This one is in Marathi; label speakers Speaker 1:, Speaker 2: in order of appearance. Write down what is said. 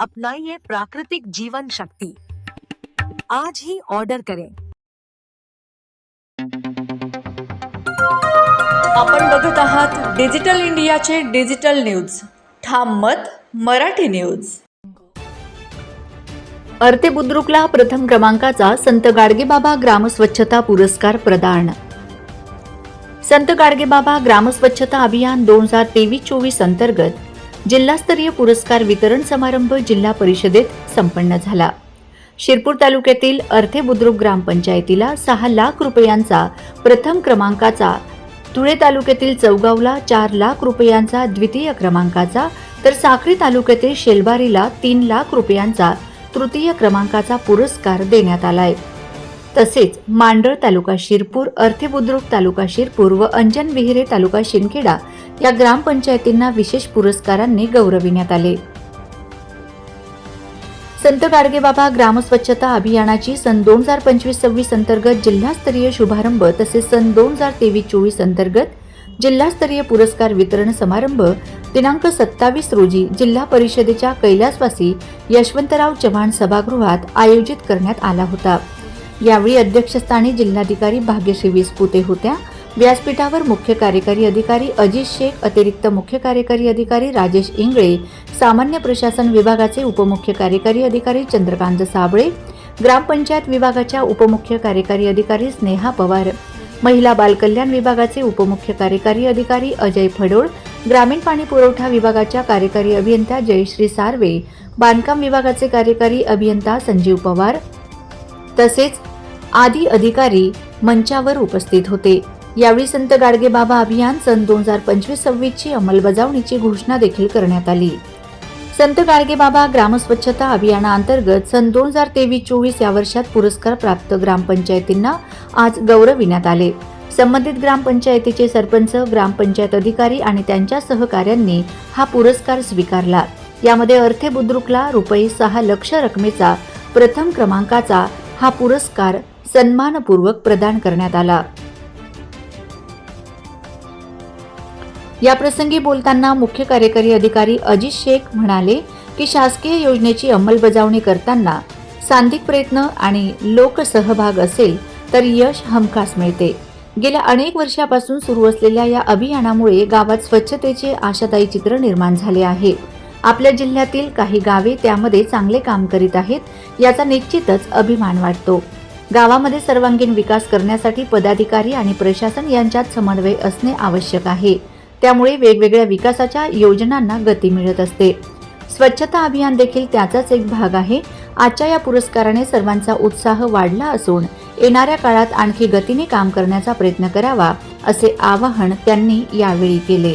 Speaker 1: अपनाइए प्राकृतिक जीवन शक्ति। आज ही ऑर्डर करें।
Speaker 2: आपण बघत आहात डिजिटल इंडियाचे डिजिटल न्यूज ठाम मत मराठी न्यूज अर्ते बुद्रुकला प्रथम क्रमांकाचा संत गाडगेबाबा ग्रामस्वच्छता पुरस्कार प्रदान. संत गाडगेबाबा ग्रामस्वच्छता अभियान दोन हजार तेवीस चोवीस अंतर्गत जिल्हास्तरीय पुरस्कार वितरण समारंभ जिल्हा परिषदेत संपन्न झाला. शिरपूर तालुक्यातील अर्थे बुद्रुक ग्रामपंचायतीला सहा लाख रुपयांचा प्रथम क्रमांकाचा धुळे तालुक्यातील चौगावला चार लाख रुपयांचा द्वितीय क्रमांकाचा तर साक्री तालुक्यातील शेलबारीला तीन लाख रुपयांचा तृतीय क्रमांकाचा पुरस्कार देण्यात आलाय. तसेच मांडळ तालुका शिरपूर अर्थे बुद्रुक तालुका शिरपूर व अंजन विहिरे तालुका शिंदखेडा या ग्रामपंचायतींना विशेष पुरस्कारांनी गौरविण्यात आले. संत गाडगेबाबा ग्रामस्वच्छता अभियानाची सन दोन हजार पंचवीस सव्वीस अंतर्गत जिल्हास्तरीय शुभारंभ तसेच सन दोन हजार तेवीस चोवीस अंतर्गत जिल्हास्तरीय पुरस्कार वितरण समारंभ दिनांक सत्तावीस रोजी जिल्हा परिषदेच्या कैलासवासी यशवंतराव चव्हाण सभागृहात आयोजित करण्यात आला होता. यावेळी अध्यक्षस्थानी जिल्हाधिकारी भाग्यश्री विसपुते होत्या. व्यासपीठावर मुख्य कार्यकारी अधिकारी अजित शेख अतिरिक्त मुख्य कार्यकारी अधिकारी राजेश इंगळे सामान्य प्रशासन विभागाचे उपमुख्य कार्यकारी अधिकारी चंद्रकांत साबळे ग्रामपंचायत विभागाच्या उपमुख्य कार्यकारी अधिकारी स्नेहा पवार महिला बालकल्याण विभागाचे उपमुख्य कार्यकारी अधिकारी अजय फडोळ ग्रामीण पाणी पुरवठा विभागाच्या कार्यकारी अभियंता जयश्री सार्वे बांधकाम विभागाचे कार्यकारी अभियंता संजीव पवार तसेच आदी अधिकारी मंचावर उपस्थित होते. यावेळी संत गाडगे बाबा अभियान सन दोन हजार पंचवीस सव्वीसची अंमलबजावणीची घोषणा देखील करण्यात आली. संत गाडगे बाबा ग्रामस्वच्छता अभियानाअंतर्गत सन दोन हजार तेवीस चोवीस या वर्षात पुरस्कार प्राप्त ग्रामपंचायतींना आज गौरविण्यात आले. संबंधित ग्रामपंचायतीचे सरपंच ग्रामपंचायत अधिकारी आणि त्यांच्या सहकाऱ्यांनी हा पुरस्कार स्वीकारला. यामध्ये अर्थे बुद्रुकला रुपये सहा लक्ष रकमेचा प्रथम क्रमांकाचा हा पुरस्कार सन्मानपूर्वक प्रदान करण्यात आला. याप्रसंगी बोलताना मुख्य कार्यकारी अधिकारी अजित शेख म्हणाले की शासकीय योजनेची अंमलबजावणी करताना सांधिक प्रयत्न आणि लोकसहभाग असेल तर यश हमखास मिळते. गेल्या अनेक वर्षापासून सुरू असलेल्या या अभियानामुळे गावात स्वच्छतेचे आशादायी चित्र निर्माण झाले आहे. आपल्या जिल्ह्यातील काही गावे त्यामध्ये चांगले काम करीत आहेत याचा निश्चितच अभिमान वाटतो. गावामध्ये सर्वांगीण विकास करण्यासाठी पदाधिकारी आणि प्रशासन यांच्यात समन्वय असणे आवश्यक आहे. त्यामुळे वेगवेगळ्या विकासाच्या योजनांना गती मिळत असते. स्वच्छता अभियान देखील त्याचाच एक भाग आहे. आजच्या या पुरस्काराने सर्वांचा उत्साह वाढला असून येणाऱ्या काळात आणखी गतीने काम करण्याचा प्रयत्न करावा असे आवाहन त्यांनी यावेळी केले.